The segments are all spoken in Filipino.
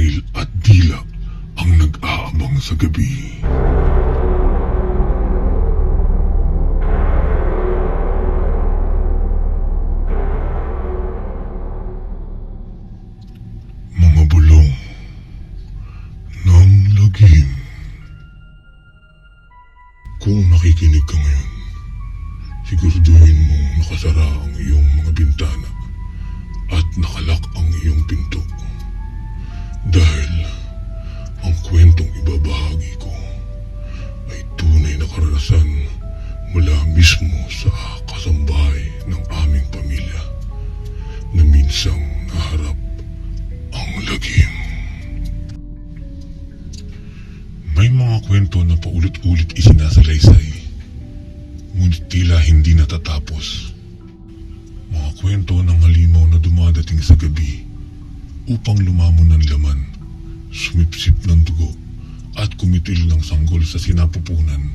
hangil at dila ang nag-aabang sa gabi. Mga bulong ng lagim. Kung nakikinig ka ngayon, siguraduhin mong nakasara ang iyong mga bintana at nakalak ang iyong pinto. Dahil ang kwentong ibabahagi ko ay tunay na karanasan mula mismo sa kasambahay ng aming pamilya na minsang naharap ang lagim. May mga kwento na paulit-ulit isinasalaysay, ngunit tila hindi natatapos. Mga kwento ng halimaw na dumadating sa gabi upang lumamon ng laman, sumipsip ng dugo at kumitil ng sanggol sa sinapupunan.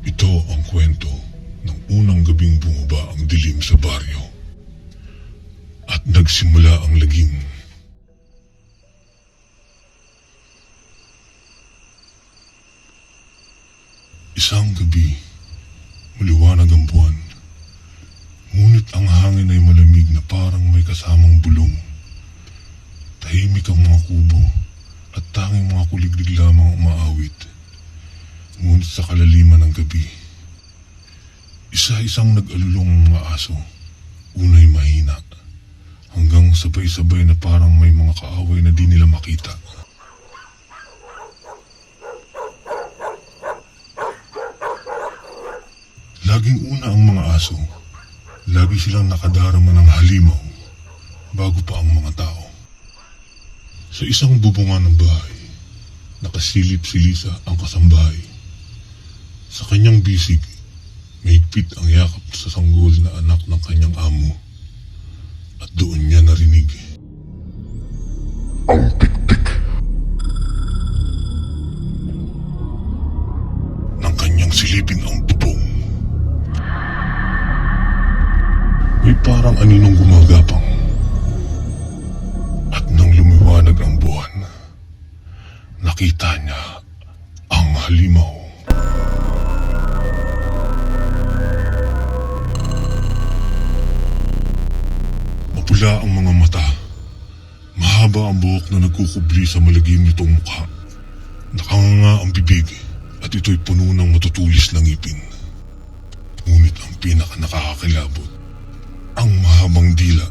Ito ang kwento ng unang gabing bumaba ang dilim sa baryo at nagsimula ang lagim. Isang gabi, maliwanag ang buwan. Ngunit ang hangin ay malamig na parang may kasamang bulong. Tahimik ang mga kubo at tanging mga kuliglig lamang ang umaawit. Ngunit sa kalaliman ng gabi, isa-isang nag-alulong mga aso. Unay mahina, hanggang sabay-sabay na parang may mga kaaway na di nila makita. Laging una ang mga aso. Lagi silang nakadarama ng halimaw bago pa. Sa isang bubungan ng bahay, nakasilip si Lisa ang kasambahay. Sa kanyang bisig, mahigpit ang yakap sa sanggol na anak ng kanyang amo. At doon niya narinig. Ang nakita niya ang halimaw. Mapula ang mga mata. Mahaba ang buhok na nagkukubli sa malagim nitong mukha. Nakanganga ang bibig at ito'y puno ng matutulis na ngipin. Ngunit ang pinaka nakakakilabot ang mahabang dila,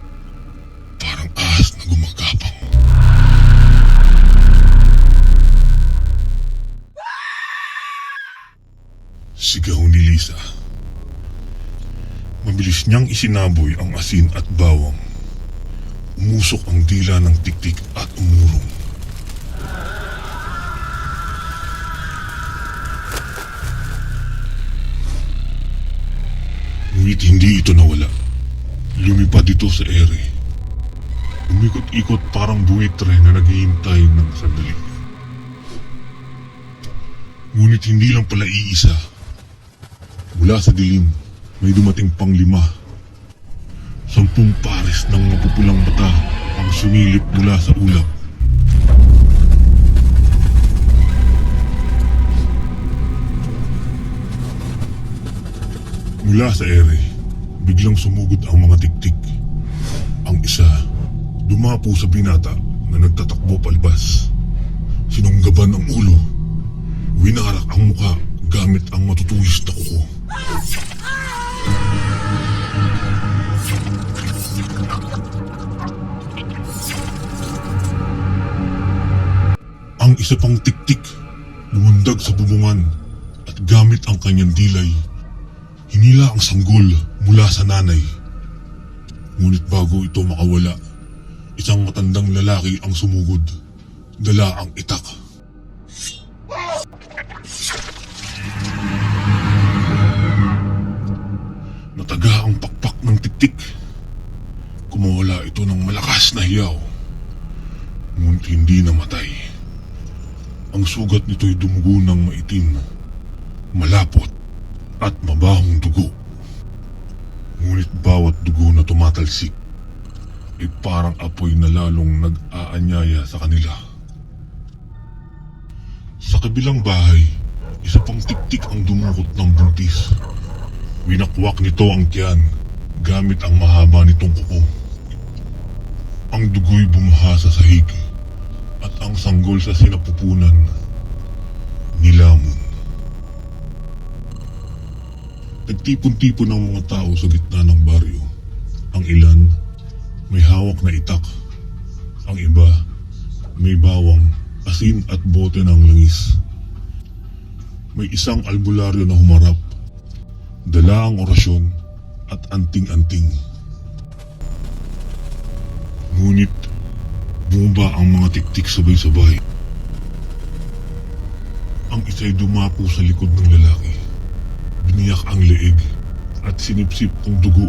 parang ahas na gumagapang. Sigaw ni Lisa. Mabilis niyang isinaboy ang asin at bawang. Umusok ang dila ng tiktik at umurong. Ngunit hindi ito nawala. Lumipad ito sa ere. Umikot-ikot parang buwitre na naghihintay ng sandali. Ngunit hindi lang pala iisa. Mula sa dilim, may dumating pang lima. Sampung pares ng mapupulang mata ang sumilip mula sa ulap. Mula sa ere, biglang sumugod ang mga tiktik. Ang isa, dumapo sa binata na nagtatakbo palabas. Sinunggaban ang ulo. Winarak ang muka gamit ang matutulis na kuko. Ang isa pang tiktik lumundag sa bubungan at gamit ang kanyang dilay Hinila ang sanggol mula sa nanay. Ngunit bago ito makawala, isang matandang lalaki ang sumugod. Dala ang itak. Nataga ang pakpak ng tiktik. Kumawala ito ng malakas na hiyaw. Ngunit hindi namatay. Ang sugat nito'y dumugo ng maitim, malapot at mabahong dugo. Ngunit bawat dugo na tumatalsik ay parang apoy na lalong nag-aanyaya sa kanila. Sa kabilang bahay, isa pang tiktik ang dumukot ng buntis. Winakwak nito ang tiyan gamit ang mahaba nitong kuko. Ang dugo'y bumaha sa sahig at ang sanggol sa sinapupunan nilamon. Nagtipon-tipon ang mga tao sa gitna ng baryo. Ang ilan may hawak na itak. Ang iba may bawang, asin at bote ng langis. May isang albularyo na humarap. Dala ang orasyon at anting-anting. Ngunit bumaba ang mga tiktik sabay-sabay. Ang isa'y dumapo sa likod ng lalaki. Biniyak ang leeg at sinipsip ang dugo.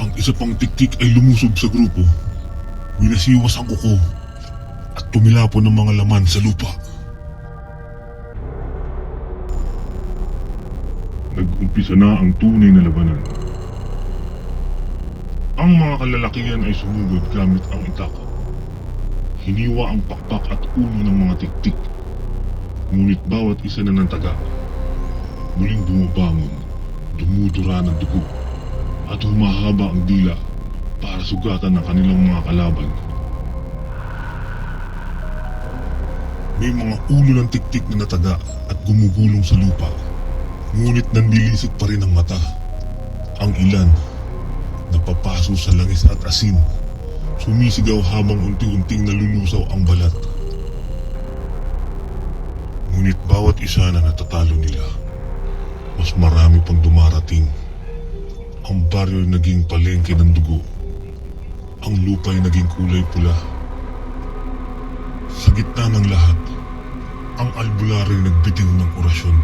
Ang isa pang tiktik ay lumusob sa grupo. Winasiwas ang kuko at tumilapon ng mga laman sa lupa. Nag-umpisa na ang tunay na labanan. Ang mga kalalakihan ay sumugod gamit ang itak. Hiniwa ang pakpak at ulo ng mga tiktik. Ngunit bawat isa na ng taga. Muling bumabangon, dumudura ng dugo, at humahaba ang dila para sugatan ang kanilang mga kalaban. May mga ulo ng tiktik na nataga at gumugulong sa lupa. Ngunit nanlilisik pa rin ang mata. Ang ilan, napapaso sa langis at asin. Sumisigaw habang unti-unting nalulusaw ang balat. Ngunit bawat isa na natatalo nila, mas marami pang dumarating. Ang baryo ay naging palengke ng dugo. Ang lupa ay naging kulay pula. Sa gitna ng lahat, ang albularyo nagbitiw ng orasyon.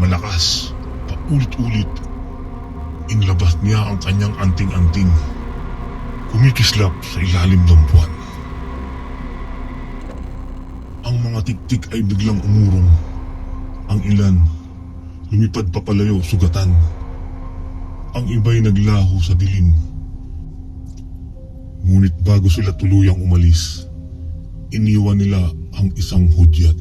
Malakas, paulit-ulit. Inlabas niya ang kanyang anting-anting. Kumikislap sa ilalim ng buwan. Ang mga tiktik ay biglang umurong. Ang ilan, lumipad papalayo sugatan. Ang iba'y naglaho sa dilim. Ngunit bago sila tuluyang umalis, iniwan nila ang isang hudyat.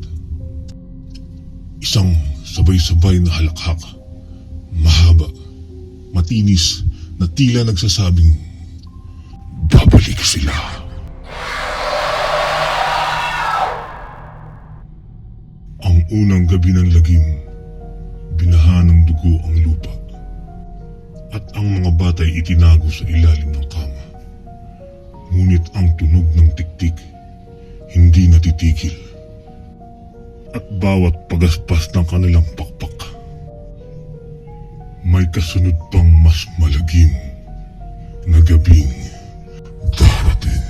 Isang sabay-sabay na halakhak. Mahaba, matinis, na tila nagsasabing, sila. Ang unang gabi ng lagim, binaha ng dugo ang lupa. At ang mga batay itinago sa ilalim ng kama. Ngunit ang tunog ng tiktik, hindi natitigil. At bawat pagaspas ng kanilang pakpak, may kasunod pang mas malagim na gabing darating.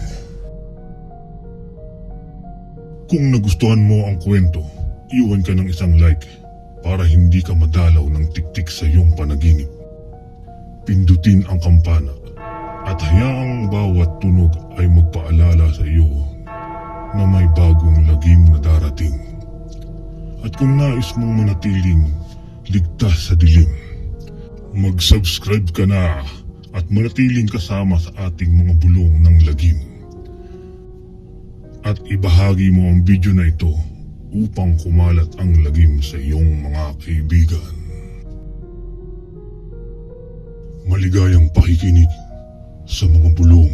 Kung nagustuhan mo ang kwento, iwan ka ng isang like para hindi ka madalaw ng tiktik sa iyong panaginip. Pindutin ang kampana at hayaang bawat tunog ay magpaalala sa iyo na may bagong lagim na darating. At kung nais mong manatiling ligtas sa dilim, mag-subscribe ka na manatiling kasama sa ating mga bulong ng lagim. At ibahagi mo ang video na ito upang kumalat ang lagim sa iyong mga kaibigan. Maligayang pakikinig sa mga bulong